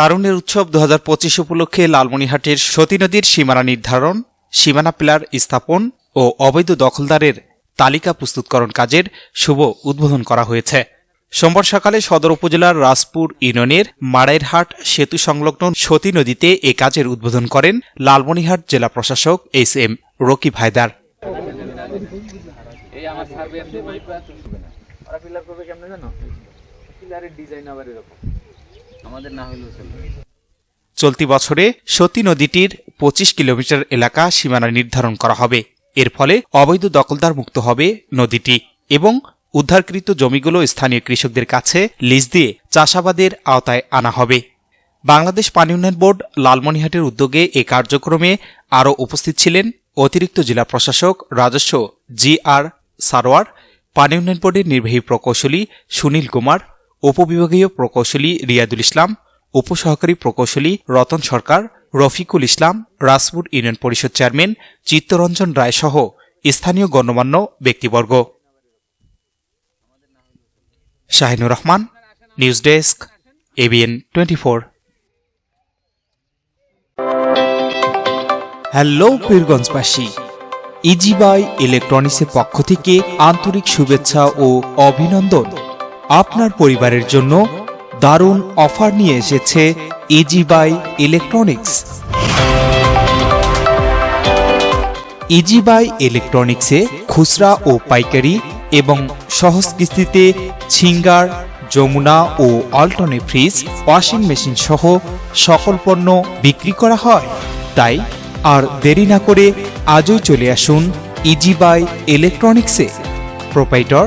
তারুণের উৎসব দু হাজার উপলক্ষে লালমনিহাটের সতী নদীর সীমানা নির্ধারণ, সীমানা পিলার স্থাপন ও অবৈধ দখলদারের তালিকা প্রস্তুতকরণ কাজের শুভ উদ্বোধন করা হয়েছে। সোমবার সকালে সদর উপজেলার রাজপুর ইউনিয়নের মাড়াইরহাট সেতু সংলগ্ন সতী নদীতে এ কাজের উদ্বোধন করেন লালমনিহাট জেলা প্রশাসক এস এম জানো? পিলারের ডিজাইন আবার এরকম। আমাদের না চলবে। চলতি বছরে সতী নদীটির পঁচিশ কিলোমিটার এলাকা সীমানা নির্ধারণ করা হবে। এর ফলে অবৈধ দখলদার মুক্ত হবে নদীটি এবং উদ্ধারকৃত জমিগুলো স্থানীয় কৃষকদের কাছে লিজ দিয়ে চাষাবাদের আওতায় আনা হবে। বাংলাদেশ পানি উন্নয়ন বোর্ড লালমনিহাটের উদ্যোগে এ কার্যক্রমে আরও উপস্থিত ছিলেন অতিরিক্ত জেলা প্রশাসক রাজস্ব জি আর সারোয়ার, পানি উন্নয়ন বোর্ডের নির্বাহী প্রকৌশলী সুনীল কুমার উপবিভাগীয় প্রকৌশলী রিয়াদুল ইসলাম, উপসহকারী প্রকৌশলী রতন সরকার, রফিকুল ইসলাম রাজপুর ইউনিয়ন পরিষদ চেয়ারম্যান চিত্তরঞ্জন রায় সহ স্থানীয় গণ্যমান্য ব্যক্তিবর্গ। Shahinur Rahman, news desk, ABN twenty four. Hello পীরগঞ্জবাসী easy buy ইলেকট্রনিক্সের পক্ষ থেকে আন্তরিক শুভেচ্ছা ও অভিনন্দন। আপনার পরিবারের জন্য দারুণ অফার নিয়ে এসেছে ইজিবাই ইলেকট্রনিক্স। ইজিবাই ইলেকট্রনিক্সে খুচরা ও পাইকারি এবং সহজ কিস্তিতে ছিঙ্গার, যমুনা ও অল্টনে ফ্রিজ, ওয়াশিং মেশিন সহ সকল পণ্য বিক্রি করা হয়। তাই আর দেরি না করে আজই চলে আসুন ইজিবাই ইলেকট্রনিক্সে। প্রোপাইটর